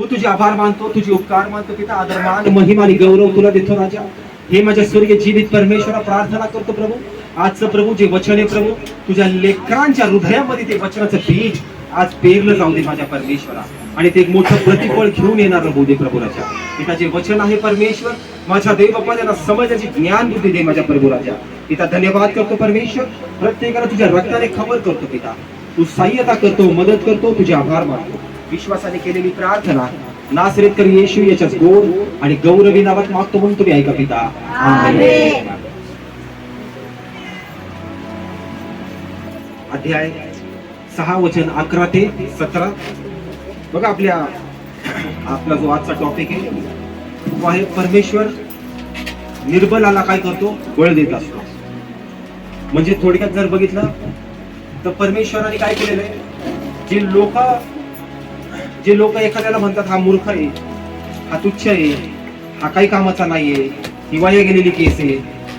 तू तुझे आभार मानतो तुझे उपकार मानतो पिता आदरमान महिमा आणि गौरव तुला देतो राजा। हे माझ्या स्वर्गीय जीवित परमेश्वरा प्रार्थना करतो प्रभू। आजचं प्रभू जे वचन आहे प्रभू तुझ्या लेकरांच्या हृदयामध्ये ते वचनाचं बीज आज पेरलं जाऊ दे माझ्या परमेश्वरा. आणि ते एक मोठं प्रतिफळ घेऊन येणार राहू दे प्रभू राजा. पिता जे वचन आहे परमेश्वर माझ्या देव बाप्पा त्यांना ज्ञान बुद्धी दे माझ्या प्रभू राजा. पिता धन्यवाद करतो परमेश्वर. प्रत्येकाला तुझ्या रक्ताने खबर करतो पिता. तू सहाय्यता करतो मदत करतो तुझे आभार मानतो. विश्वासाने केलेली प्रार्थना नासरेत कर येशू याच्याच गोड आणि गौरवी नावात मागतो म्हणून तुम्ही ऐका पिता. अध्याय सहा वचन अकरा ते सतरा. बघा आपल्या आपला जो आजचा टॉपिक आहे तो आहे परमेश्वर निर्बलाला काय करतो? बळ देत असतो. म्हणजे थोडक्यात जर बघितलं तर परमेश्वराने काय केलेलं आहे? जे लोक जे लोक एखाद्याला म्हणतात हा मूर्ख आहे हा तुच्छ आहे हा काही कामाचा नाहीये ही वाया गेलेली केस आहे.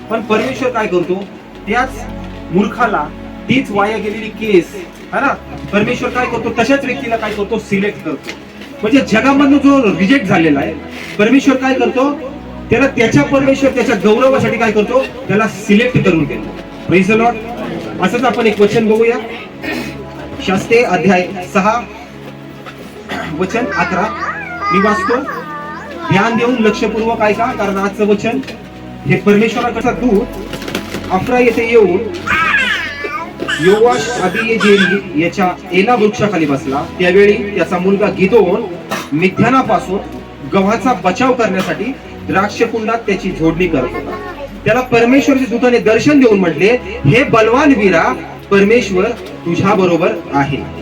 पण परमेश्वर काय करतो? त्याच मूर्खाला तीच वाया गेलेली केस है ना? परमेश्वर काय करतो? तशाच व्यक्तीला काय करतो? सिलेक्ट करतो. म्हणजे जगामधनं जो रिजेक्ट झालेला आहे परमेश्वर काय करतो? त्याला त्याच्या परमेश्वर त्याच्या गौरवासाठी काय करतो? त्याला सिलेक्ट करून घेतो. असंच आपण एक क्वेश्चन बघूया. शास्त्रे अध्याय सहा वचन अकरा. मी वाचतो. ध्यान देऊन लक्षपूर्वक ऐका कारण आजचं वचन हे परमेश्वराकडचा दूत अफरा येथे येऊन योवाश अबियेजेरी याच्या एला वृक्षाखाली बसला. त्यावेळी त्याचा मुलगा गिदोन मिथ्यानापासून गव्हाचा बचाव करण्यासाठी द्राक्षकुंडात त्याची झोडणी करत होता. त्याला परमेश्वरच्या दूताने दर्शन देऊन म्हटले हे बलवान वीरा परमेश्वर तुझ्या बरोबर आहे.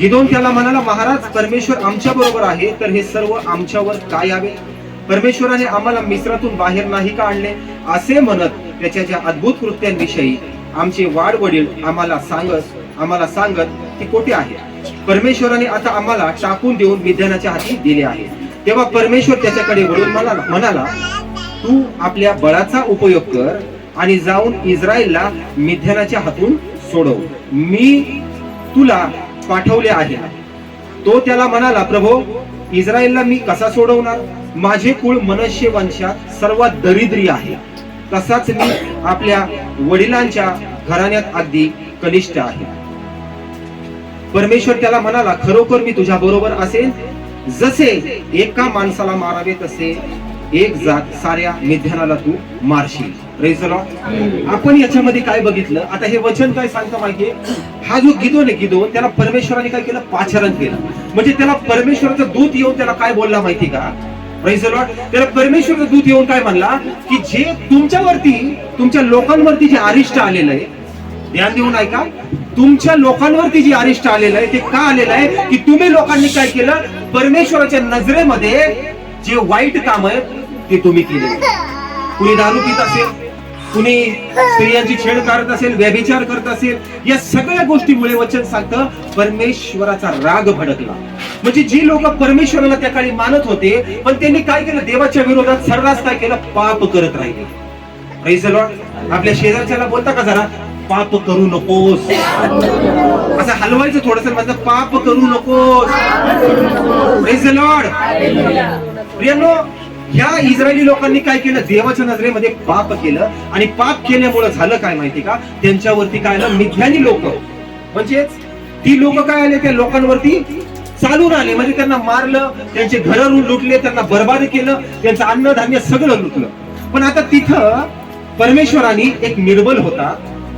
गिदोन त्याला म्हणाला महाराज परमेश्वर आमच्या बरोबर आहे तर हे सर्व आमच्यावर काय यावे? परमेश्वराने आम्हाला मिश्रातून बाहेर नाही का आणले? असे म्हणत त्याच्या ज्या अद्भुत कृत्यांविषयी आमचे वाड वडील आम्हाला सांगत आम्हाला सांगत की कोठे आहे? परमेश्वराने आता आम्हाला टाकून देऊन विद्यानाच्या हाती दिले आहे. तेव्हा परमेश्वर त्याच्याकडे वळून म्हणाला म्हणाला तू आपल्या बळाचा उपयोग कर आणि जाऊन इस्रायलला मिध्यानाच्या हातून सोडव. मी तुला पाठवले आहे. तो त्याला म्हणाला प्रभो इस्रायलला मी कसा सोडवणार? माझे कुळ मनुष्य वंशात सर्वात दरिद्री आहे. तसाच मी आपल्या वडिलांच्या घराण्यात अगदी कनिष्ठ आहे. परमेश्वर त्याला म्हणाला खरोखर मी तुझ्या बरोबर असेल जसे एका माणसाला मारावे तसे एक जात साऱ्या मिध्यानाला तू मारशील. आपण याच्यामध्ये काय बघितलं? आता हे वचन काय सांगतं माहितीये? हा जो गिदोन आहे गिदोन त्याला परमेश्वराने काय केलं? पाचारण केलं. म्हणजे त्याला परमेश्वराचा दूत येऊन त्याला काय बोलला माहिती का? त्याला परमेश्वरचं दूत येऊन काय म्हणला? की जे तुमच्यावरती तुमच्या लोकांवरती जे अरिष्ट आलेलं आहे ध्यान देऊन ऐका. तुमच्या लोकांवरती जे अरिष्ट आलेलं आहे ते का आलेलं आहे? की तुम्ही लोकांनी काय केलं? परमेश्वराच्या नजरेमध्ये जे वाईट काम आहे ते तुम्ही केले. कुणी दारू पित असेल? कुणी स्त्रियांची छेड काढत असेल व्यभिचार करत असेल या सगळ्या गोष्टीमुळे वचन सांगतं परमेश्वराचा राग भडकला. म्हणजे जी लोक परमेश्वराला त्या काळी मानत होते पण त्यांनी काय केलं? देवाच्या विरोधात सर्रास काय केलं? पाप करत राहिले. आपल्या शेजारच्याला बोलता का जरा? पाप करू नकोस. असं हलवायचं थोडस माझं पाप करू नकोस. Praise the ह्या इस्रायली लोकांनी काय केलं? देवाच्या नजरेमध्ये पाप केलं. आणि पाप केल्यामुळे झालं काय माहिती का? त्यांच्यावरती काय आलं? मिथ्यानी लोक. म्हणजेच ती लोक काय आले? त्या लोकांवरती चालून आले. म्हणजे त्यांना मारलं त्यांचे घर लुटले त्यांना बर्बाद केलं त्यांचं अन्नधान्य सगळं लुटलं. पण आता तिथं परमेश्वराने एक निर्बल होता.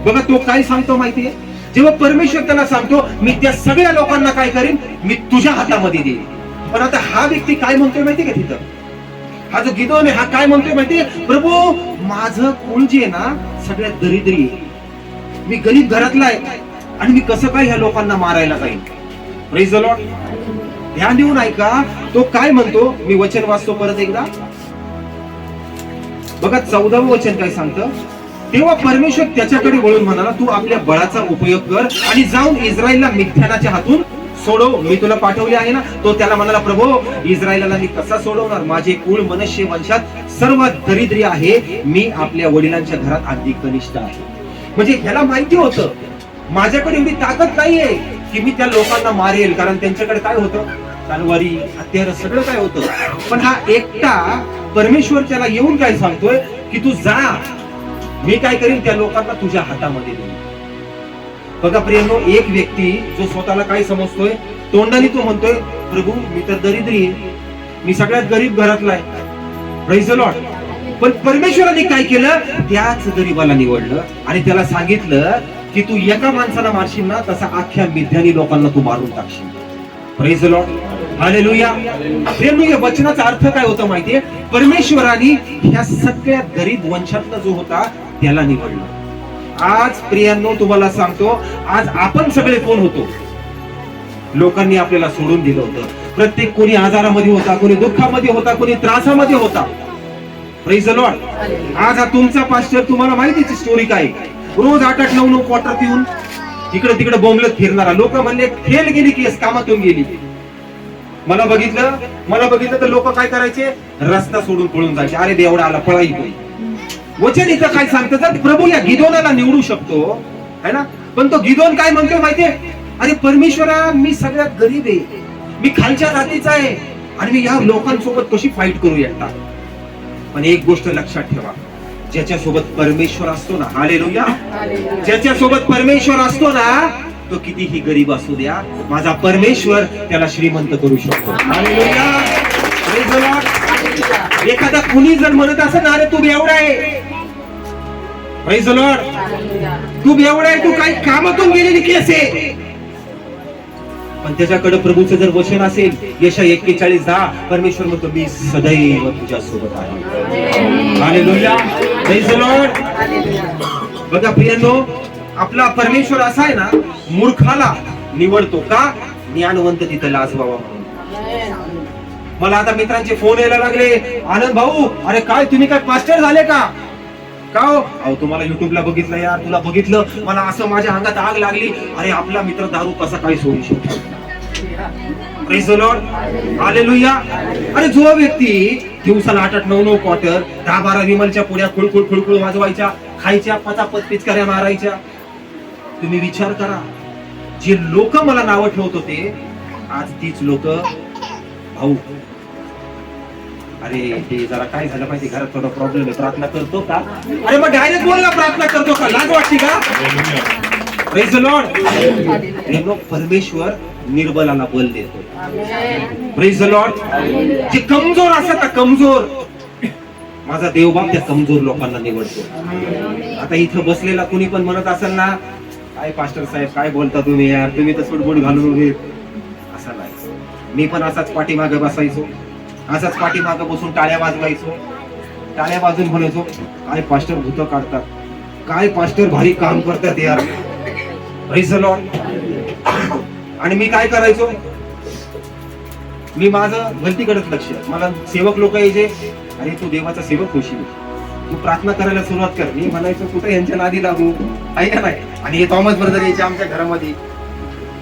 बघा तो काय सांगतो माहितीये जेव्हा परमेश्वर त्याला सांगतो मी त्या सगळ्या लोकांना काय करीन? मी तुझ्या हातामध्ये देईन. पण आता हा व्यक्ती काय म्हणतोय माहितीये का तिथं? हा जो गिदोन आहे हा काय म्हणतोय माहितीये प्रभू माझं कुळ जे आहे ना सगळ्यात दरिद्री आहे. मी गरीब घरातला आहे आणि मी कसं काय ह्या लोकांना मारायला जाईल द लॉर्ड ध्यान देऊन ऐका तो काय म्हणतो? मी वचन वाचतो परत एकदा. बघा चौदावं वचन काय सांगतं? तेव्हा परमेश्वर त्याच्याकडे वळून म्हणाला तू आपल्या बळाचा उपयोग कर आणि जाऊन इस्रायलला मिथ्यानाच्या हातून सोडव मी तुला पाठवले आहे ना तो त्याला म्हणाला प्रभू इस्रायलला मी कसा सोडवणार? माझे कुळ मनुष्य वंशात सर्वात दरिद्री आहे. मी आपल्या वडिलांच्या घरात अगदी कनिष्ठ आहे. म्हणजे ह्याला माहिती होतं माझ्याकडे एवढी ताकद नाहीये की मी त्या लोकांना मारेल. कारण त्यांच्याकडे काय होतं? तलवारी हत्यार सगळं काय होतं? पण हा एकटा परमेश्वर त्याला येऊन काय सांगतोय? की तू जा. मी काय करीन? त्या लोकांना तुझ्या हातामध्ये देईन. बघा प्रियांनो एक व्यक्ती जो स्वतःला काय समजतोय तोंडाने तो म्हणतोय प्रभू मी तर दरिद्री मी सगळ्यात गरीब घरातला आहे. Praise पण परमेश्वराने काय केलं? त्याच गरीबाला निवडलं आणि त्याला सांगितलं की तू एका माणसाला मारशील ना तसा अख्ख्या मिथ्यानी लोकांना तू मारून टाकशील. लॉट लॉर्ड लुया प्रेमनु या वचनाचा अर्थ काय होता माहितीये? परमेश्वराने ह्या सगळ्यात गरीब वंशातला जो होता त्याला निवडलं. आज प्रियांनो तुम्हाला सांगतो आज आपण सगळे कोण होतो? लोकांनी आपल्याला सोडून दिलं होतं. प्रत्येक कोणी आजारामध्ये होता कोणी दुःखामध्ये होता कोणी त्रासामध्ये होता. प्रेज लॉर्ड आज हा तुमचा पास्टर तुम्हाला माहितीची स्टोरी काय रोज आठ आठ नऊ नऊ क्वार्टर पिऊन इकडे तिकडे बोंबलत फिरणारा. लोक म्हणले फेल गेली केस कामातून गेली. मला बघितलं मला बघितलं तर लोक काय करायचे? रस्ता सोडून पळून जायचे. अरे देवडा आला पळाई वचन इथं काय सांगतं तर प्रभू या गिदोनाला निवडू शकतो. है ना? पण तो गिदोन काय म्हणतो माहितीये? अरे परमेश्वरा मी सगळ्यात गरीब आहे. मी खालच्या जातीचा आहे. आणि मी या लोकांसोबत कशी फाईट करू एकटा? पण एक गोष्ट लक्षात ठेवा. ज्याच्या सोबत परमेश्वर असतो ना हालेलुया ज्याच्या सोबत परमेश्वर असतो ना तो कितीही गरीब असू द्या माझा परमेश्वर त्याला श्रीमंत करू शकतो. एखादा कुणी जर म्हणत असेल ना अरे तू एवढा आहे. तू एवढा आहे तू काही कामातून गेलेली केस आहे. पण त्याच्याकडे प्रभूचं जर वचन असेल यशा एक्केचाळीस दहा परमेश्वर म्हणतो मी सदैव तुझ्या सोबत आहे बघा प्रियांनो आपला परमेश्वर असा आहे ना मूर्खाला निवडतो का? ज्ञानवंत तिथे लाज व्हावा म्हणून. मला आता मित्रांचे फोन यायला लागले. आनंद भाऊ अरे काय तुम्ही काय मास्टर झाले का? का हो? अहो तुम्हाला युट्यूबला बघितलं यार तुला बघितलं. मला असं माझ्या अंगात आग लागली. अरे आपला मित्र दारू कसा काय सोडू शकतो? आले लुया अरे जो व्यक्ती दिवसाला आठ आठ नऊ नऊ क्वार्टर दहा बारा विमलच्या पुढ्या खुळखुळ खुळखुळ वाजवायच्या खायच्या पचापत पिचकाऱ्या मारायच्या. तुम्ही विचार करा. जे लोक मला नावं ठेवत होते आज तीच लोक भाऊ अरे ते जरा काय झालं माहिती घरात थोडा प्रॉब्लेम आहे. प्रार्थना करतो का? अरे मग डायरेक्ट बोल ना प्रार्थना करतो का? लाज वाटते का? हे लोक परमेश्वर निर्बलाला बल देतो. प्रेज द लॉर्ड जे कमजोर असतात ना कमजोर. माझा देवबाप त्या कमजोर लोकांना निवडतो. आता इथं बसलेला कुणी पण म्हणत असेल ना काय पास्टर साहेब काय बोलता तुम्ही यार? तुम्ही तर सुटबुट घालून उभे असं नाही. मी पण असाच पाठीमागे बसायचो. असाच पाठीमागं बसून टाळ्या वाजवायचो. टाळ्या वाजून म्हणायचो काय पास्टर भूत काढतात? काय पास्टर भारी काम करतात यार? आणि मी काय करायचो? मी माझं गलतीकडेच लक्ष मला सेवक लोक यायचे. अरे तू देवाचा सेवक होशील. तू प्रार्थना करायला सुरुवात कर. मी म्हणायचो कुठे यांच्या नादी लागू? आहे का नाही? आणि हे थॉमस ब्रदर यायचे आमच्या घरामध्ये.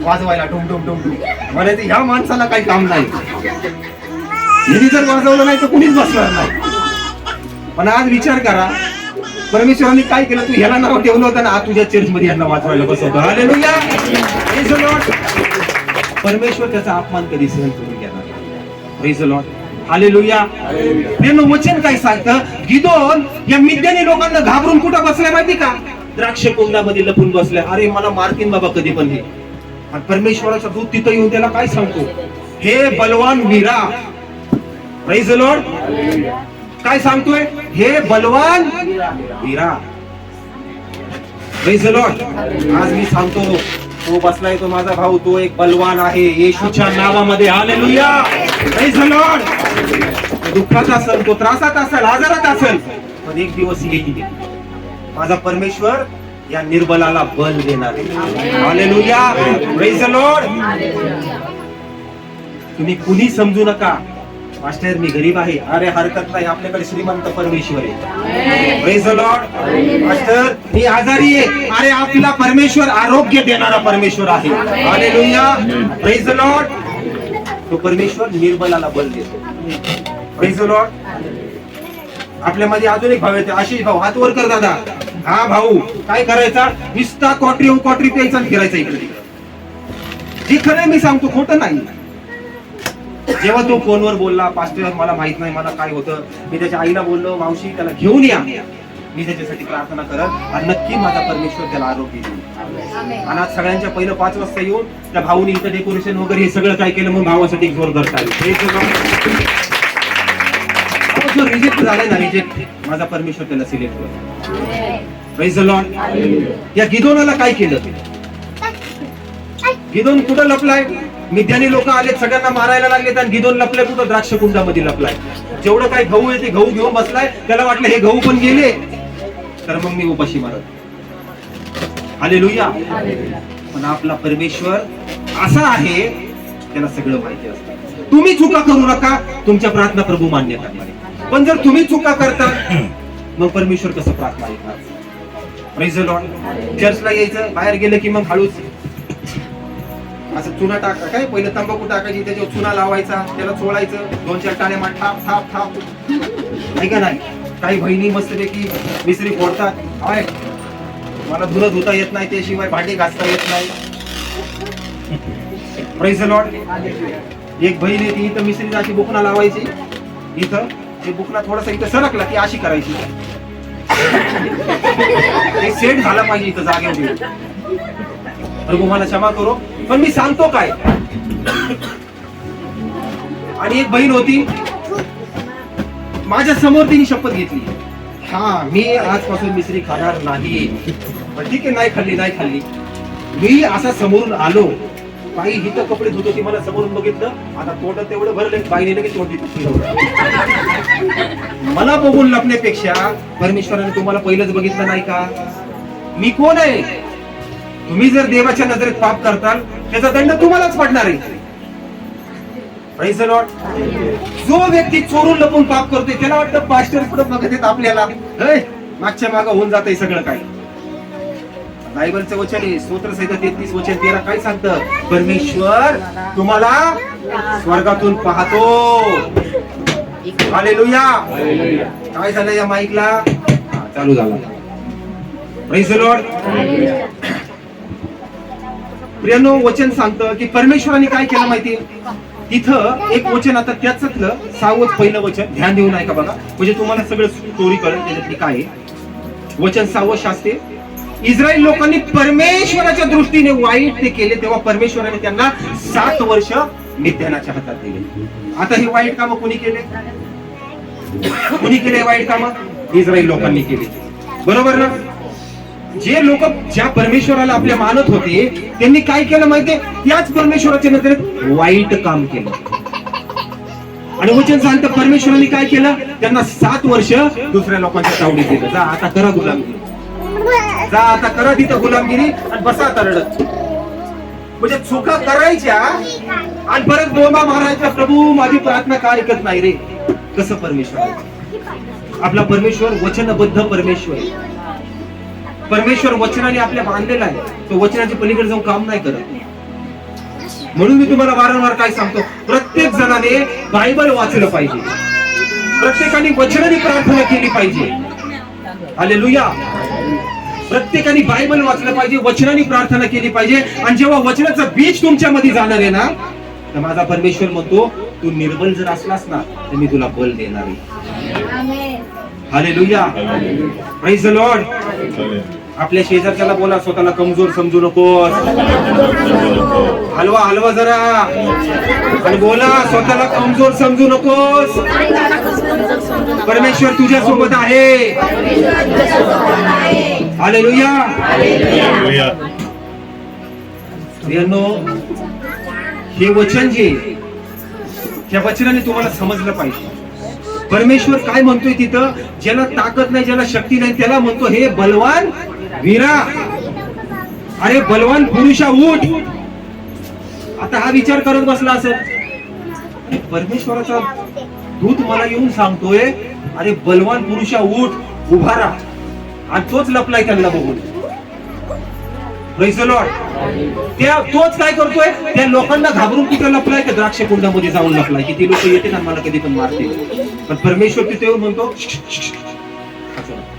वाजवायला टुम टुम टुम टुम म्हणायचं ह्या माणसाला काही काम नाही. यांनी जर वाजवलं नाही तर कुणीच बसणार नाही. पण आज विचार करा. परमेश्वरांनी काय केलं? तू ह्याला नाव ठेवलं होतं ना आज तुझ्या चर्च मध्ये यांना वाचवायला बसवतो. परमेश्वर त्याचा अपमान कधी सहन करून घेणार लॉर्ड हालेलुया प्रेम वचन काय सांगतं? गिदोन या मिद्यानी लोकांना घाबरून कुठं बसलाय माहिती का? द्राक्ष कुंडामध्ये लपून बसलाय. अरे मला मारतीन बाबा कधी पण हे. आणि परमेश्वराचा दूत तिथं येऊन त्याला काय सांगतो? हे बलवान वीरा प्रेज लॉर्ड काय सांगतोय? हे बलवान वीरा. प्रेज लॉर्ड आज मी सांगतो तो बसलाय तो माझा भाऊ तो एक बलवान आहे. येशूच्या नावामध्ये. आले प्रेज लॉर्ड दुःखात असेल तो त्रासात असेल आजारात असेल पण एक दिवस येईल. माझा परमेश्वर या निर्बलाला बल देणार आहे. लुया प्रेज लॉर्ड तुम्ही कुणी समजू नका. मास्टर मी गरीब आहे. अरे हरकत नाही. आपल्याकडे श्रीमंत परमेश्वर आहे. प्रेज लॉर्ड मास्टर मी आजारी आहे. अरे आपला परमेश्वर आरोग्य देणारा परमेश्वर आहे. हालेलुया प्रेज लॉर्ड तो परमेश्वर निर्बलाला बल देतो. प्रेज लॉर्ड आपल्यामध्ये अजून एक भाव येते. आशिष भाऊ हात वर कर दादा. हा भाऊ काय करायचा? नुसता कॉटरी कॉटरी प्यायचा फिरायचा इकडे. जे खरं मी सांगतो खोटं नाही. जेव्हा तो फोनवर बोलला पास्टर मला माहीत नाही मला काय होतं मी त्याच्या आईला बोललो मावशी त्याला घेऊन या मी त्याच्यासाठी प्रार्थना करत आणि नक्की माझा परमेश्वर त्याला आरोग्य देईल आणि आज सगळ्यांच्या पहिलं पाच वाजता येऊन त्या भाऊनी इथं डेकोरेशन वगैरे हे सगळं काय केलं मग भावासाठी एक जोरदार टाळी. Praise the Lord. अहो, जो रिजेक्ट झालाय ना रिजेक्ट माझा परमेश्वर त्याला सिलेक्ट करतो. या गिदोनाला काय केलं गिदोन कुठं लपलाय मिद्यानी लोक आले सगळ्यांना मारायला लागले आणि गिदोन लपले कुठं? द्राक्ष कुंडामध्ये लपलाय. जेवढं काय गहू आहे ते गहू घेऊन बसलाय त्याला वाटलं हे गहू पण गेले. तर मग मी उपाशी मारत. आले पण आपला परमेश्वर असा आहे त्याला सगळं माहिती असतं. तुम्ही चुका करू नका तुमच्या प्रार्थना प्रभू मान्य करणार. पण जर तुम्ही चुका करता मग परमेश्वर कसं प्रार्थना ऐकणार? चर्चला यायचं बाहेर गेलं की मग हळूच असं चुना टाका काय पहिलं तंबाखू टाकायची त्याच्यावर चुना लावायचा त्याला चोळायचं दोन चार टाणे मार थाप थाप थाप. ऐका नाही? काही बहिणी मस्तपैकी मिसरी फोडतात. हाय मला धुलं धुता येत नाही त्याशिवाय भांडी घासता येत नाही. एक बहीण आहे ती इथं मिसरी अशी बुकना लावायची. इथं ते बुकना थोडासा इथं सरकला की अशी करायची. एक सेट झाला पाहिजे इथं जागेवर प्रभू तुम्हाला क्षमा करो. पण मी सांगतो काय? आणि एक बहीण होती. माझ्यासमोर तिने शपथ घेतली. हा मी आजपासून मिसरी खाणार नाही. ठीक आहे नाही खाल्ली नाही खाल्ली. मी असा समोरून आलो. बाई हिथं कपडे धुत होती मला समोरून बघितलं. आता तोंड तेवढं भरले बाईने लगेच तोंड मला बघून लपण्यापेक्षा परमेश्वराने तुम्हाला पहिलंच बघितलं नाही का? मी कोण आहे? तुम्ही जर देवाच्या नजरेत पाप करताल त्याचा दंड तुम्हालाच पडणार आहे. जो व्यक्ती चोरून लपून पाप करतोय त्याला वाटतं पास्टर पुढे बघत येत आपल्याला? मागच्या माग होऊन जात सगळं काय बायबलचं वचन आहे स्तोत्र तेहतीस वचन तेरा काय सांगतं? परमेश्वर तुम्हाला स्वर्गातून पाहतो. हालेलुया काय झालं या माईकला चालू झाला. Praise the प्रियानो वचन सांगतं की परमेश्वराने काय केलं माहिती? तिथं एक वचन आता त्याचतलं सावध पहिलं वचन. ध्यान देऊन ऐका बघा. म्हणजे तुम्हाला सगळं स्टोरी कळेल त्याच्यातली काय आहे. वचन सावध शास्त्रे. इस्रायल लोकांनी परमेश्वराच्या दृष्टीने वाईट ते केले तेव्हा परमेश्वराने त्यांना सात वर्ष निध्यानाच्या हातात दिले. आता हे वाईट काम कोणी केले? कोणी केले वाईट काम? इस्रायल लोकांनी केले. बरोबर ना? जे लोक ज्या परमेश्वराला आपल्या मानत होते त्यांनी काय केलं माहितीये? त्याच परमेश्वराच्या नजरेत वाईट काम केलं. आणि वचन सांगतं परमेश्वराने काय केलं? त्यांना सात वर्ष दुसऱ्या लोकांच्या तावडीत दिलं. जा आता करा गुलामगिरी. जा आता करा तिथं गुलामगिरी आणि बसा आता रडत. म्हणजे चुका करायच्या आणि परत बोंबा मारायच्या प्रभू माझी प्रार्थना का ऐकत नाही रे? कसं परमेश्वर आपला परमेश्वर वचनबद्ध परमेश्वर आहे. परमेश्वर वचनाने आपल्या बांधलेला आहे. तो वचनाच्या पलीकडे जाऊन काम नाही करत. म्हणून मी तुम्हाला वारंवार काय सांगतो? प्रत्येक जणाने बायबल वाचलं पाहिजे. प्रत्येकाने वचनाने प्रार्थना केली पाहिजे. हालेलुया. प्रत्येकाने बायबल वाचलं पाहिजे वचनाने प्रार्थना केली पाहिजे. आणि जेव्हा वचनाचं बीज तुमच्या मध्ये जाणार आहे ना तर माझा परमेश्वर म्हणतो तू निर्बल जर असलास ना तर मी तुला बल देणार आहे. हालेलुया. प्रेज द लॉर्ड आपल्या शेजारच्याला बोला स्वतःला कमजोर समजू नकोस. हलवा हलवा जरा. आणि बोला स्वतःला कमजोर समजू नकोस. परमेश्वर तुझ्या सोबत आहे हालेलुया प्रियांनो, हे वचन जे त्या वचनाने तुम्हाला समजलं पाहिजे. परमेश्वर काय म्हणतोय तिथं? ज्याला ताकद नाही ज्याला शक्ती नाही त्याला म्हणतो हे बलवान वीरा अरे बलवान पुरुषा उठ आता हा विचार करत बसला असत परमेश्वराचा दूत मला येऊन सांगतोय अरे बलवान पुरुषा उठ उभा राहा आणि तोच लपलाय त्यांना बघून त्या तोच काय करतोय त्या लोकांना घाबरून कुठे लपलाय का द्राक्ष कुंडामध्ये जाऊन लपलाय की ती लोक येते ना मला कधी पण मारते पण परमेश्वर तिथे येऊन म्हणतो असं.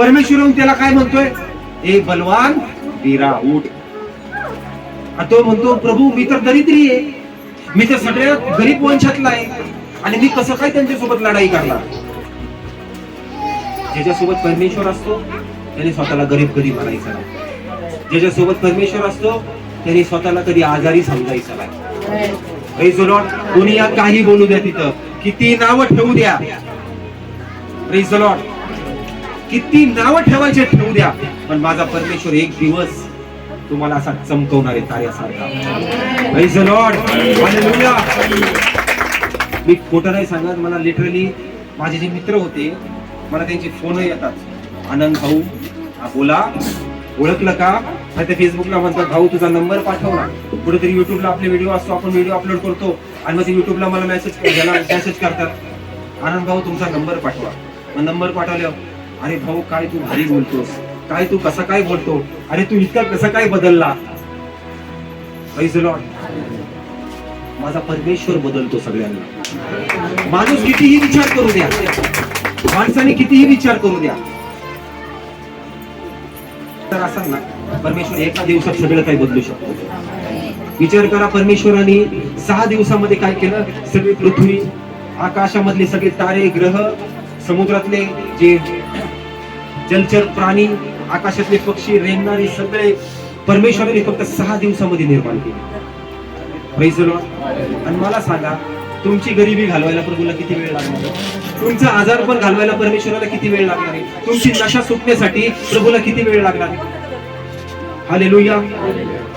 परमेश्वर येऊन त्याला काय म्हणतोय? ए बलवान वीरा उठ तो म्हणतो प्रभू मी तर दरिद्री आहे. मी तर सगळ्यात गरीब वंशातला आहे. आणि मी कसं काय त्यांच्यासोबत लढाई करणार? ज्याच्यासोबत परमेश्वर असतो त्याने स्वतःला गरीब कधी म्हणायचं नाही. ज्याच्यासोबत परमेश्वर असतो त्याने स्वतःला कधी आजारी समजायचा नाही. Praise दुनिया काही बोलू द्या तिथं. किती नावं ठेवू द्या. Praise. किती नावं ठेवायचे ठेवू द्या. पण माझा परमेश्वर एक दिवस तुम्हाला असा चमकवणार आहे ताऱ्यासारखा. Praise मी खोटं नाही सांगत मला लिटरली माझे जे मित्र होते मला त्यांचे फोन येतात. आनंद भाऊ बोला. ओळखलं का? नाही ते फेसबुकला म्हणतात भाऊ तुझा नंबर पाठव ना कुठेतरी युट्यूबला आपले व्हिडिओ असतो आपण व्हिडिओ अपलोड करतो. आणि मग ते युट्यूबला मला मेसेज मेसेज करतात आनंद भाऊ तुमचा नंबर पाठवा. मग नंबर पाठवल्यावर अरे भाऊ काय तू भारी बोलतोस? काय तू कसा काय बोलतो? अरे तू इतका कसा काय बदलला? माझा परमेश्वर बदलतो सगळ्यांना. माणूस कितीही विचार करू द्या. माणसाने कितीही विचार करू द्या. तर असा ना परमेश्वर एका दिवसात सगळं काही बदलू शकतो. विचार करा परमेश्वराने. सहा दिवसामध्ये काय केलं? सगळी पृथ्वी आकाशामधले सगळे तारे ग्रह समुद्रातले जे जलचर प्राणी आकाशातले पक्षी रेंगणारे सगळे परमेश्वराने फक्त सहा दिवसामध्ये निर्माण केले. आणि मला सांगा तुमची गरिबी घालवायला प्रभूला किती वेळ लागणार? तुमचा आजार पण घालवायला परमेश्वराला किती वेळ लागणार आहे? तुमची नशा सुटण्यासाठी प्रभूला किती वेळ लागणार आहे? हालेलुया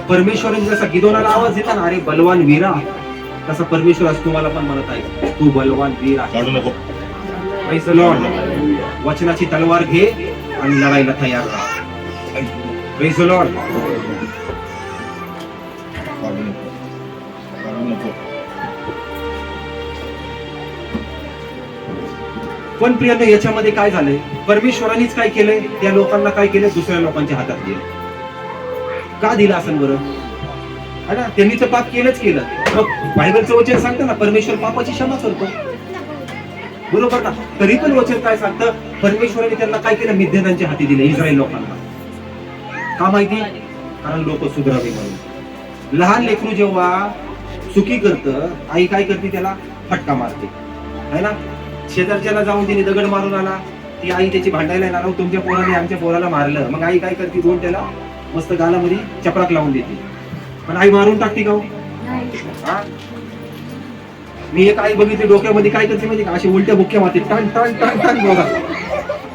परमेश्वराने जसा गिदोनाला आवाज दिला ना अरे बलवान वीरा तसा परमेश्वर आज तुम्हाला पण म्हणत आहे तू बलवान वीर आहे. वचनाची तलवार घे. आणि लढायला तयार राहा. पण प्रियांनो याच्यामध्ये काय झालंय? परमेश्वरानेच काय केलंय? त्या लोकांना काय केलंय? दुसऱ्या लोकांच्या हातात दिलं का दिलं असं बरं? है ना त्यांनी तर पाप केलंच केलं. मग बायबलचं वचन सांगतं ना परमेश्वर पापाची क्षमा करतो. बरोबर ना तरी पण वचन काय सांगतं? परमेश्वराने त्यांना काय केलं? मिद्यानांच्या हाती दिले इस्रायल लोकांना. का माहिती? कारण लोक सुधरावे म्हणून. लहान लेकरू जेव्हा चुकी करतं आई काय करते त्याला? फटका मारते. है ना? शेजारच्याला जाऊन तिने दगड मारून आला ती आई त्याची भांडायला येणार "अहो, तुमच्या पोराने आमच्या पोराला मारलं. मग आई काय करते? दोन त्याला मस्त गालामध्ये चपराक लावून देते. पण आई मारून टाकते का? हा? मी एक आई बघितली डोक्यामध्ये काय करते माहिती का? अशी उलट्या बुक्या मारते टन टन टन टन बघा.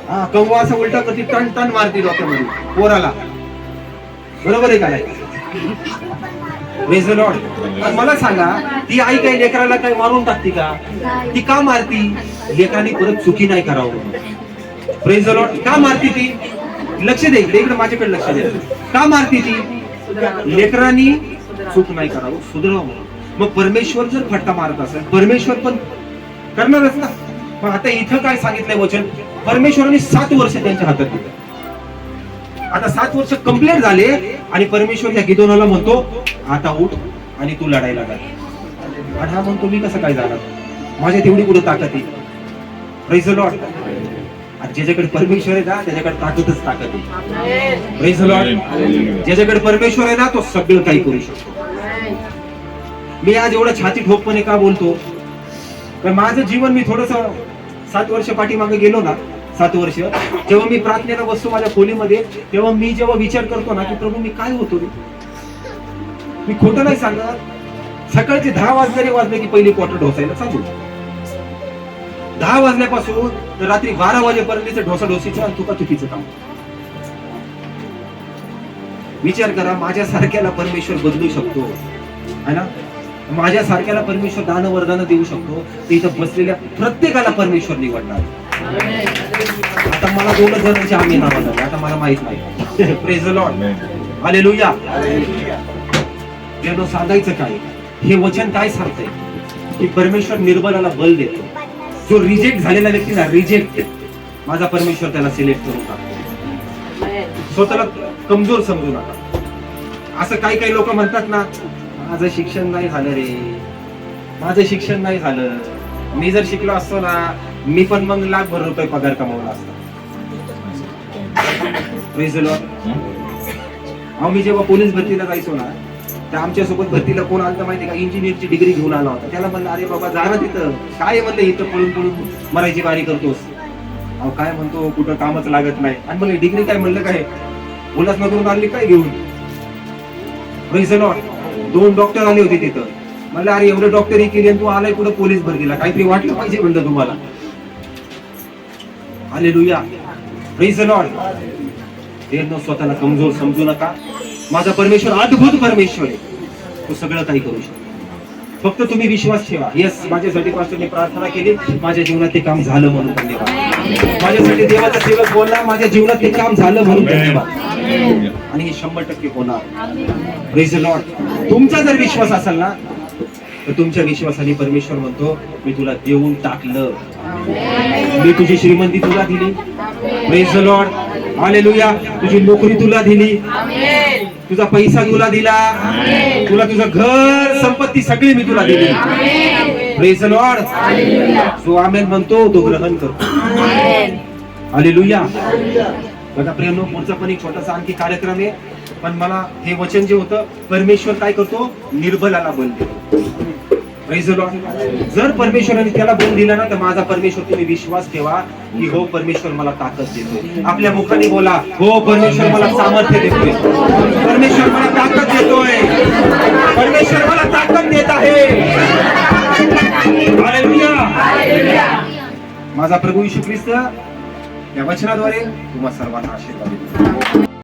हा कव्वा असं उलटा करते टन टन मारते डोक्यामध्ये पोराला. बरोबर आहे काय Praise मला सांगा ती आई काही लेकराला काही मारून टाकते का? ती का मारती? लेकरांनी परत चुकी नाही करावं म्हणून. Praise का मारती ती? लक्ष दे इकडे माझ्याकडे लक्ष दे. का मारती ती? लेकरांनी चूक नाही करावं सुधरावं म्हणून. मग परमेश्वर जर फटका मारत असेल परमेश्वर पण करणारच ना. मग आता इथं काय सांगितलंय वचन? परमेश्वराने सात वर्ष त्यांच्या हातात दिलं. आता सात वर्ष कंप्लीट झाले आणि परमेश्वर या गिदोनाला म्हणतो आता उठ आणि तू लढायला जा. आणि हा म्हणतो मी कसं काय जाणार? माझ्यात एवढी कुठं ताकद आहे? The Lord. आणि ज्याच्याकडे परमेश्वर आहे ना त्याच्याकडे ताकदच ताकद आहे. The Lord. ज्याच्याकडे परमेश्वर आहे ना तो सगळं काही करू शकतो. मी आज एवढं छाती ठोकपणे का बोलतो? कारण माझं जीवन मी थोडस सात वर्ष पाठीमागे गेलो ना सात वर्ष जेव्हा मी प्रार्थनेला बसतो माझ्या खोलीमध्ये तेव्हा मी जेव्हा विचार करतो ना की प्रभू मी काय होतो मी खोटं नाही सांगत. सकाळचे दहा वाजले वाजले की पहिली क्वार्टर ढोसायला सांगू दहा वाजल्यापासून तर रात्री बारा वाजेपर्यंत ढोसा ढोसीचं आणि तुका चुकीचं काम. विचार करा माझ्या सारख्याला परमेश्वर बदलू शकतो. है ना? माझ्या सारख्याला परमेश्वर दान वरदान देऊ शकतो. ते इथं बसलेल्या प्रत्येकाला परमेश्वर निवडणार. आता मला दोन जणांची आम्ही नावं झाली आता मला माहीत नाही. प्रेज लॉर्ड हालेलुया देव सांगायचं काय? हे वचन काय सांगतंय? की परमेश्वर निर्बलाला बल देतो. जो रिजेक्ट झालेला व्यक्ती ना रिजेक्ट माझा परमेश्वर त्याला सिलेक्ट करून टाकतो. स्वतःला कमजोर समजू नका. असं काही काही लोक म्हणतात ना माझं शिक्षण नाही झालं रे. माझं शिक्षण नाही झालं. मी जर शिकलो असतो ना मी पण मग लाखभर रुपये पगार कमावला असतो. अहो मी जेव्हा पोलीस भरतीला जायचो ना त्या आमच्यासोबत भरतीला कोण आलं माहिती का? इंजिनियरची डिग्री घेऊन आला होता. त्याला म्हणलं अरे बाबा जा ना तिथं. काय म्हणलं इथं पळून पळून मरायची बारी करतोस. अहो काय म्हणतो कुठं कामच लागत नाही. आणि मला डिग्री काय म्हणलं काय? उल्हासनगरून आणली काय घेऊन? रिझलॉट. दोन डॉक्टर आले होते तिथं. म्हणलं अरे एवढे डॉक्टरी केली आणि तू आलाय कुठं? पोलीस भरतीला. काहीतरी वाटलं पाहिजे म्हणलं तुम्हाला. आले लुया प्रेज लॉर्ड न स्वतःला कमजोर समजू नका. माझा परमेश्वर अद्भुत परमेश्वर आहे. तो सगळं काही करू शकतो. फक्त तुम्ही विश्वास ठेवा. येस माझ्यासाठी पास्टरने प्रार्थना केली. माझ्या जीवनात ते काम झालं म्हणून धन्यवाद माझ्यासाठी देवाचा सेवक बोलला माझ्या जीवनात ते काम झालं म्हणून धन्यवाद आणि हे शंभर टक्के होणार. प्रेज लॉर्ड तुमचा जर विश्वास असेल ना तर तुमच्या विश्वासाने परमेश्वर म्हणतो मी तुला देऊन टाकलं. मी तुझी श्रीमंती तुला दिली. प्रेज लॉर्ड आलेलुया तुझी नोकरी तुला दिली. तुझा पैसा तुला दिला. तुला तुझं घर संपत्ती सगळी मी तुला दिली. प्रेज लॉर्ड सो आमेन म्हणतो तो ग्रहण करतो. हालेलुया बघा प्रेम पुढचा पण एक छोटासा आणखी कार्यक्रम आहे. पण मला हे वचन जे होतं परमेश्वर काय करतो? निर्बलाला बल देतो. जर परमेश्वराने त्याला बोल दिला ना तर माझा परमेश्वर तुम्ही विश्वास ठेवा की हो परमेश्वर मला ताकद देतोय. आपल्या मुखाने बोला हो परमेश्वर मला सामर्थ्य देतोय. परमेश्वर मला ताकद देतोय. परमेश्वर मला ताकद देत आहे. माझा प्रभू यशू ख्रिस्त या वचनाद्वारे तुम्हा सर्वांना आशीर्वाद देतो.